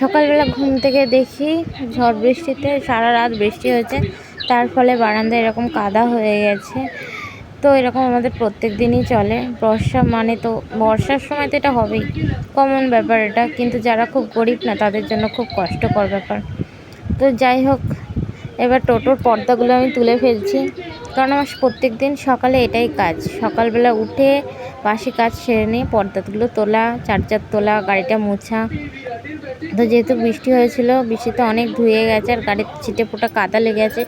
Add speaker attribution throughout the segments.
Speaker 1: সকালবেলা ঘুম থেকে দেখি ঝড় বৃষ্টিতে, সারা রাত বৃষ্টি হয়েছে। তার ফলে বারান্দায় এরকম কাদা হয়ে গেছে। তো এরকম আমাদের প্রত্যেক দিনই চলে। বর্ষা মানে তো, বর্ষার সময় তো এটা হবেই। কমন ব্যাপার এটা। কিন্তু যারা খুব গরিব না, তাদের জন্য খুব কষ্টকর ব্যাপার। তো যাই হোক, এবার টোটোর পর্দাগুলো আমি তুলে ফেলছি। কারণ আমার প্রত্যেক দিন সকালে এটাই কাজ। সকালবেলা উঠে বাসি কাজ সেরে নিয়ে পর্দাগুলো তোলা, চার্জার তোলা, গাড়িটা মোছা। তো যেহেতু বৃষ্টি হয়েছিল বৃষ্টিতে অনেক ধুয়ে গেছে আর গাড়ির ছিটে ফোটা কাদা লেগে আছে,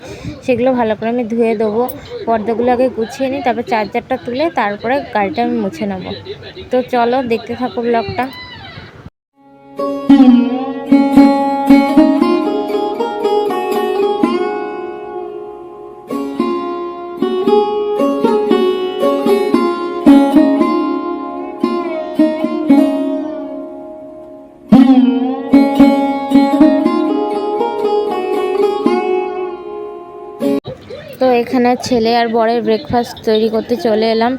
Speaker 1: সেগুলো ভালো করে আমি ধুয়ে দেবো। পর্দাগুলো আগে গুছিয়ে নিই, তারপর চার্জারটা তুলে তারপরে গাড়িটা আমি মুছে নেব। তো চলো, দেখতে থাকো ব্লগটা এখানে ছেলে আর বরের ব্রেকফাস্ট তৈরি করতে চলে এলাম।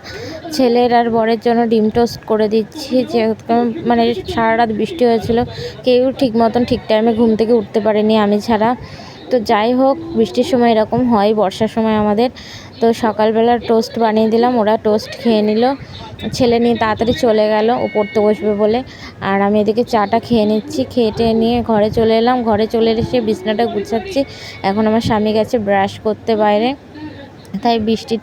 Speaker 1: ছেলের আর বরের জন্য ডিম টোস্ট করে দিচ্ছি। যেহেতু মানে সারা রাত বৃষ্টি হয়েছিল, কেউ ঠিক মতন ঠিক টাইমে ঘুম থেকে উঠতে পারেনি আমি ছাড়া। তো যাই হোক, বৃষ্টির সময় এরকম হয়, বর্ষার সময় আমাদের। তো সকালবেলা টোস্ট বানিয়ে দিলাম, ওরা টোস্ট খেয়ে নিল। ছেলে নিয়ে তাড়াতাড়ি চলে গেল ও পড়তে বসবে বলে। আর আমি এদিকে চাটা খেয়ে নিচ্ছি খেয়ে নিয়ে ঘরে চলে এলাম। ঘরে চলে এসে বিছনাটা গুছাচ্ছি। এখন আমার স্বামী গেছে ব্রাশ করতে বাইরে। তাই বৃষ্টি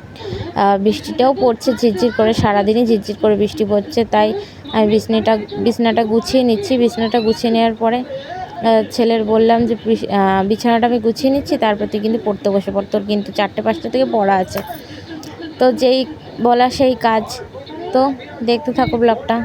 Speaker 1: বৃষ্টিটাও পড়ছে, ঝিরঝির করে, সারাদিনই ঝিরঝির করে বৃষ্টি পড়ছে, তাই আমি বিছনিটা, বিছনাটা গুছিয়ে নিচ্ছি, বিছনাটা গুছিয়ে নেওয়ার পরে ছেলের বললাম যে, বিছ- বিছানাটা আমি গুছিয়ে নিচ্ছি, তারপর তুই কিন্তু পড়তে বসে পড়, তোর কিন্তু চারটে, পাঁচটা থেকে পড়া আছে। তো যেই বলা সেই কাজ, তো দেখতে থাকো ব্লগটা।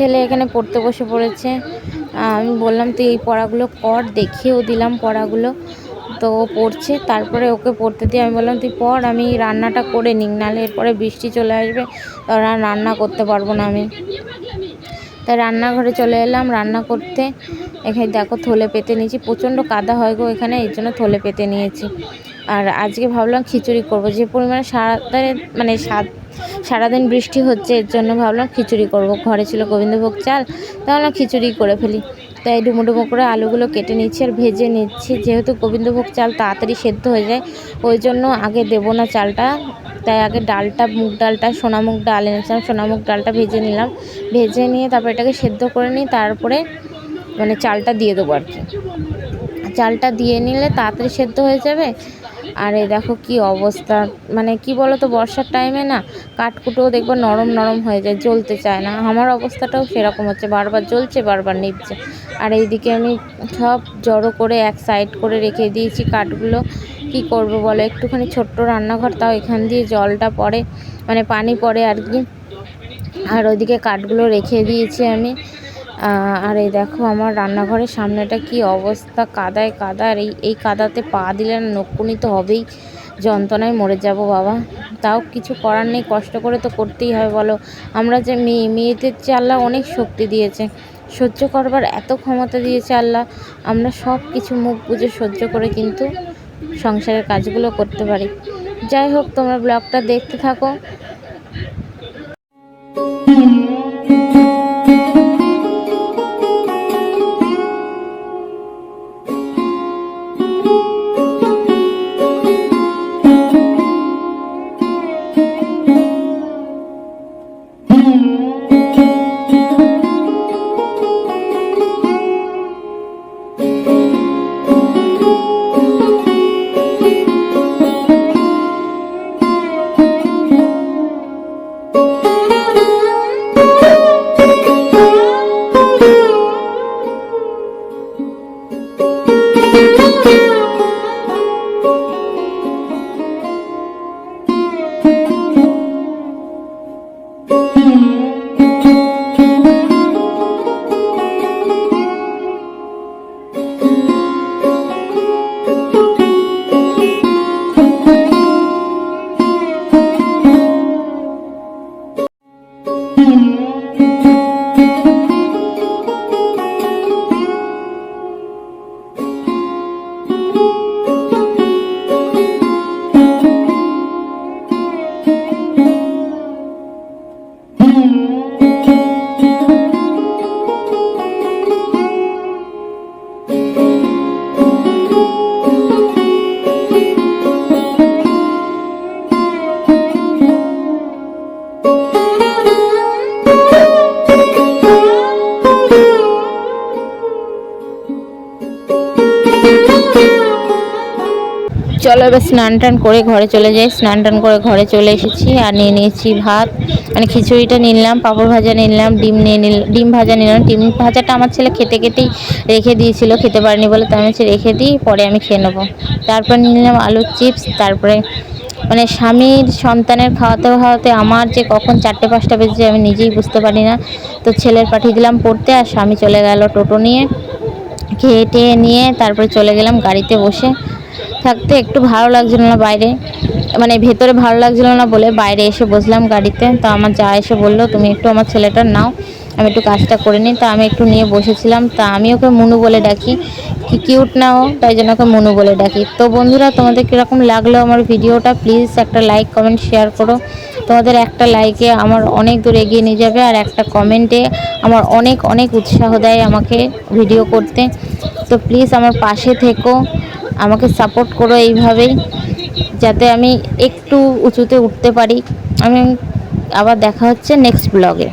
Speaker 1: ছেলে এখানে পড়তে বসে পড়েছে। আমি বললাম, তুই এই পড়াগুলো কর, দেখিয়েও দিলাম পড়াগুলো। তো ও পড়ছে, তারপরে ওকে পড়তে দিয়ে আমি বললাম, তুই পড়, আমি রান্নাটা করে নিই, নাহলে এরপরে বৃষ্টি চলে আসবে তখন আর রান্না করতে পারব না আমি। তাই রান্নাঘরে চলে এলাম, রান্না করতে। এখানে দেখো থলে পেতে নিয়েছি, প্রচণ্ড কাদা হয় গো এখানে এই জন্য থলে পেতে নিয়েছি। আর আজকে ভাবলাম খিচুড়ি করব। যে পরিমাণে সারা মানে সারাদিন বৃষ্টি হচ্ছে, এর জন্য ভাবলাম খিচুড়ি করব। ঘরে ছিল গোবিন্দভোগ চাল তাহলে খিচুড়ি করে ফেলি। তাই ডুমো ডুমো করে আলুগুলো কেটে নিচ্ছি আর ভেজে নিচ্ছি। যেহেতু গোবিন্দভোগ চাল তাড়াতাড়ি সেদ্ধ হয়ে যায়, ওই জন্য আগে দেবো না চালটা। তাই আগে ডালটা, মুগ ডালটা সোনা মুগ ডাল এনেছিলাম সোনা মুগ ডালটা ভেজে নিলাম। ভেজে নিয়ে তারপর এটাকে সেদ্ধ করে নিই তারপরে মানে চালটা দিয়ে দেবো আর কি। চালটা দিয়ে নিলে তাড়াতাড়ি সেদ্ধ হয়ে যাবে। আর এই দেখো কি অবস্থা। মানে কি বলো তো বর্ষার টাইমে না কাঠকুটোও দেখব নরম নরম হয়ে যায়, জ্বলতে চায় না। আমার অবস্থাটাও সেরকম হচ্ছে, বারবার জ্বলছে, বারবার নিভছে। আর এইদিকে আমি সব জড়ো করে এক সাইড করে রেখে দিয়েছি কাঠগুলো। কি করব বলো, একটুখানি ছোট্ট রান্নাঘর, তাও এখান দিয়ে জলটা পড়ে মানে পানি পড়ে আর কি। আর ওইদিকে কাঠগুলো রেখে দিয়েছি আমি। আর এই দেখো আমার রান্নাঘরের সামনেটা কি অবস্থা, কাদায় কাদা এই এই কাদাতে পা দিলে নকুনি তো হবেই, যন্ত্রণায় মরে যাব বাবা। তাও কিছু করার নেই, কষ্ট করে তো করতেই হবে বলো। আমরা যে মেয়ে, মেয়েদের যে আল্লাহ অনেক শক্তি দিয়েছে, সহ্য করবার এত ক্ষমতা দিয়েছে আল্লাহ, আমরা সব কিছু মুখ বুঝে সহ্য করে কিন্তু সংসারের কাজগুলো করতে পারি। যাই হোক, তোমরা ব্লগটা দেখতে থাকো। চলো এবার স্নান টান করে ঘরে চলে যাই। স্নান টান করে ঘরে চলে এসেছি আর নিয়ে নিয়েছি ভাত। মানে খিচুড়িটা নিলাম, পাঁপড় ভাজা নিলাম, ডিম নিয়ে নিল, ডিম ভাজা নিলাম। ডিম ভাজাটা আমার ছেলে খেতে খেতেই রেখে দিয়েছিল, খেতে পারেনি বলে তাই আমি রেখে দিই, পরে আমি খেয়ে নেব। তারপর নিলাম আলুর চিপস, তারপরে মানে স্বামীর সন্তানের খাওয়াতে খাওয়াতে আমার যে কখন চারটে পাঁচটা বেজে আমি নিজেই বুঝতে পারি না। তো ছেলের পাঠিয়ে দিলাম পড়তে আর স্বামী চলে গেল টোটো নিয়ে। খেয়ে টেয়ে নিয়ে তারপরে চলে গেলাম গাড়িতে বসে। থাকতে একটু ভালো লাগছিল না বাইরে। মানে ভেতরে ভালো লাগছিল না বলে বাইরে এসে বসলাম গাড়িতে। তো আমার যা এসে বলল, তুমি একটু আমার ছেলেটার নাও, আমি একটু কাজটা করে নিই। তা আমি একটু নিয়ে বসেছিলাম। তা আমি ওকে মুনু বলে ডাকি, কি কিউট না ও? তাই জন্য ওকে মুনু বলে ডাকি। তো বন্ধুরা, তোমাদের কীরকম লাগল আমার ভিডিওটা? প্লিজ একটা লাইক কমেন্ট শেয়ার করো। তোমাদের একটা লাইকে আমার অনেক দূর এগিয়ে নিয়ে যাবে আর একটা কমেন্টে আমার অনেক অনেক উৎসাহ দেয় আমাকে ভিডিও করতে। তো প্লিজ আমার পাশে থেকো। আমাকে সাপোর্ট করো এইভাবেই, যাতে আমি একটু উঁচুতে উঠতে পারি। আমি আবার দেখা হচ্ছে নেক্সট ব্লগে